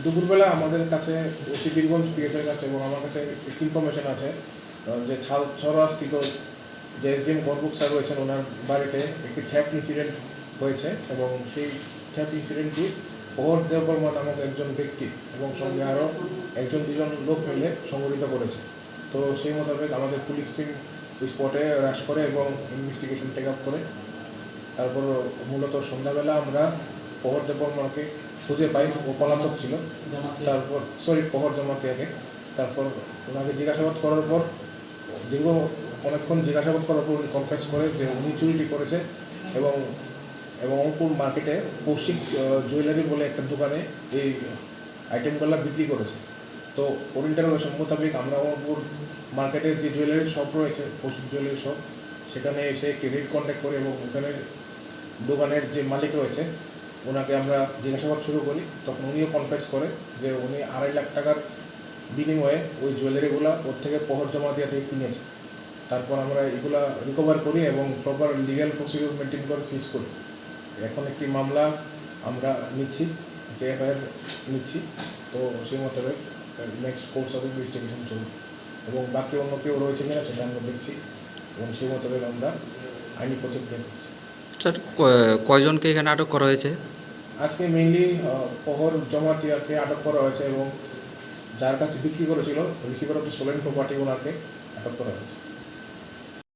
দুপুরবেলা আমাদের কাছে ওসি বীরগঞ্জ পিএসের কাছে এবং আমার কাছে ইনফরমেশন আছে যে ছাল ছড়া স্থিত যে এসডিএম গর্বুক স্যার রয়েছেন, ওনার বাড়িতে একটি থ্যাপ ইনসিডেন্ট হয়েছে এবং সেই থ্যাপ ইনসিডেন্টটি প্রহর দেববর্মা নামক একজন ব্যক্তি এবং সঙ্গে আরও একজন দুজন লোক মিলে সংগঠিত করেছে। তো সেই মোতাবেক আমাদের পুলিশ টিম স্পটে হ্রাস করে এবং ইনভেস্টিগেশন টেক আপ করে। তারপর মূলত সন্ধ্যাবেলা আমরা প্রহর দেববর্মাকে খুঁজে পাই ও পলাতক ছিল। তারপর সরি প্রহর জমাতিয়াকে তারপর ওনাকে জিজ্ঞাসাবাদ করার পর দীর্ঘ অনেকক্ষণ জিজ্ঞাসাবাদ করার পর উনি কনফেস করে যে উনি চুরিটি করেছে এবং এবং অঙ্কুর মার্কেটে কৌশিক জুয়েলারি বলে একটা দোকানে এই আইটেমগুলো বিক্রি করেছে। তো ওর ইন্টারভেশন মোতাবেক আমরা অঙ্কুর মার্কেটের যে জুয়েলারি শপ রয়েছে কৌশিক জুয়েলারি শপ সেখানে এসে একটি রেড কন্ট্যাক্ট করে এবং ওখানে দোকানের যে মালিক রয়েছে ওনাকে আমরা জিজ্ঞাসাবাদ শুরু করি, তখন উনিও কনফেস করে যে উনি আড়াই লাখ টাকার বিনিময়ে ওই জুয়েলারিগুলো ওর থেকে প্রহর জমা দিয়ে থেকে কিনেছে। তারপর আমরা এগুলা রিকভার করি এবং প্রপার লিগ্যাল প্রসিডিউর মেনটেন করে সিজ করি। এখন একটি মামলা আমরা নিচ্ছি, একটি এফআইআর নিচ্ছি, তো সেই মোতাবেক নেক্সট কোর্স অফ ইনভেস্টিগেশন চলবে। এবং বাকি অন্য কেউ রয়েছে কিনা সেটা আমরা দেখছি, এবং সেই মোতাবেক আমরা আইনি করছি স্যার কয়জনকে এখানে আটক করা হয়েছে? আজকে মেইনলি প্রহর জমাতিয়াকে আটক করা হয়েছে এবং যার কাছে বিক্রি করেছিল receiver of the stolen property ওনাকে আটক করা হয়েছে।